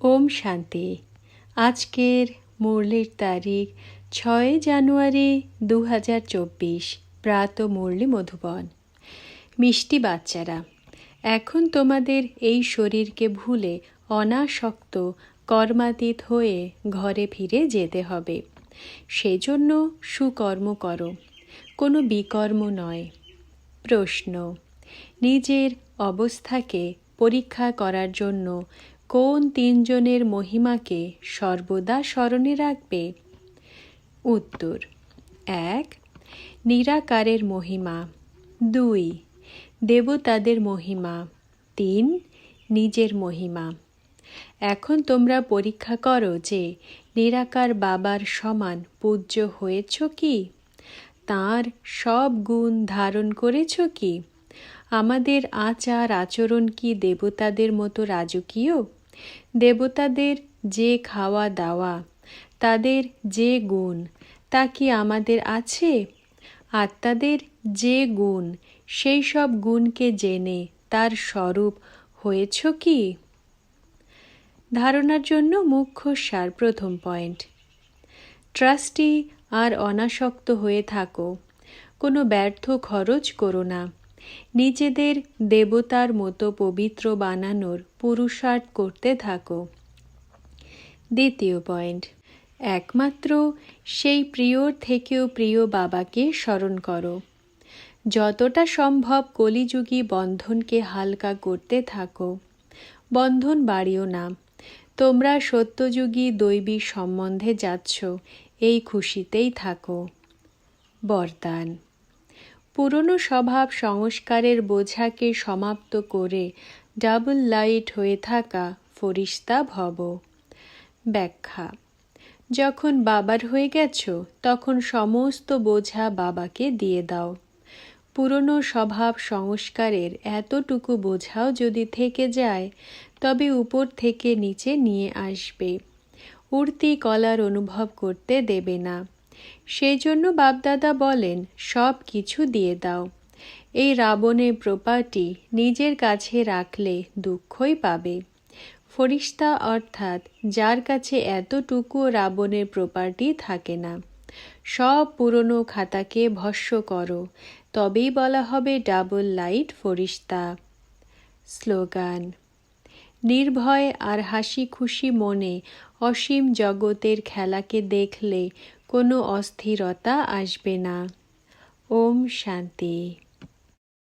ওম শান্তি। আজকের মুরলির তারিখ ছয় জানুয়ারি দু হাজার চব্বিশ, প্রাত মুরলি মধুবন। মিষ্টি বাচ্চারা, এখন তোমাদের এই শরীরকে ভুলে অনাসক্ত কর্মাতীত হয়ে ঘরে ফিরে যেতে হবে। সেজন্য সুকর্ম করো, কোনো বিকর্ম নয়। প্রশ্ন, নিজের অবস্থাকে পরীক্ষা করার জন্য কোন তিনজনের মহিমাকে সর্বদা স্মরণে রাখবে? উত্তর, এক, নিরাকারের মহিমা। দুই, দেবতাদের মহিমা। তিন, নিজের মহিমা। এখন তোমরা পরীক্ষা করো যে নিরাকার বাবার সমান পূজ্য হয়েছ কি? তার সব গুণ ধারণ করেছ কি? আমাদের আচার আচরণ কি দেবতাদের মতো রাজকীয়? দেবতাদের যে খাওয়া দাওয়া, তাদের যে গুণ, তা কি আমাদের আছে? আত্মাদের যে গুণ, সেই সব গুণকে জেনে তার স্বরূপ হয়েছ কি? ধারণার জন্য মুখ্য সার প্রথম পয়েন্ট। ট্রাস্টি আর অনাসক্ত হয়ে থাকো। কোনো ব্যর্থ খরচ করো না। নিজেদের দেবতার মতো পবিত্র বানানোর পুরুষার্থ করতে থাকো। দ্বিতীয় পয়েন্ট, একমাত্র সেই প্রিয়র থেকেও প্রিয় বাবাকে স্মরণ করো। যতটা সম্ভব কলিযুগী বন্ধনকে হালকা করতে থাকো। বন্ধন বাড়িও না। তোমরা সত্যযুগী দৈবী সম্বন্ধে যাচ্ছ, এই খুশিতেই থাকো। বরদান। পুরনো স্বভাব সংস্কারের বোঝাকে সমাপ্ত করে ডাবল লাইট হয়ে থাকা ফরিস্তা ভব। ব্যাখ্যা, যখন বাবার হয়ে গেছ, তখন সমস্ত বোঝা বাবাকে দিয়ে দাও। পুরনো স্বভাব সংস্কারের এতটুকু বোঝাও যদি থেকে যায়, তবে উপর থেকে নিচে নিয়ে আসবে। উড়তি কলার অনুভব করতে দেবে না। সেই জন্য বাপদাদা বলেন, সব কিছু দিয়ে দাও। এই রাবণের প্রপার্টি নিজের কাছে রাখলে দুঃখই পাবে। ফরিস্তা অর্থাৎ যার কাছে এতটুকু রাবণের প্রপার্টি থাকে না। সব পুরনো খাতাকে ভস্য করো, তবেই বলা হবে ডাবল লাইট ফরিস্তা। স্লোগান, নির্ভয় আর হাসি খুশি মনে অসীম জগতের খেলাকে দেখলে কোনো অস্থিরতা আসবে না। ওম শান্তি।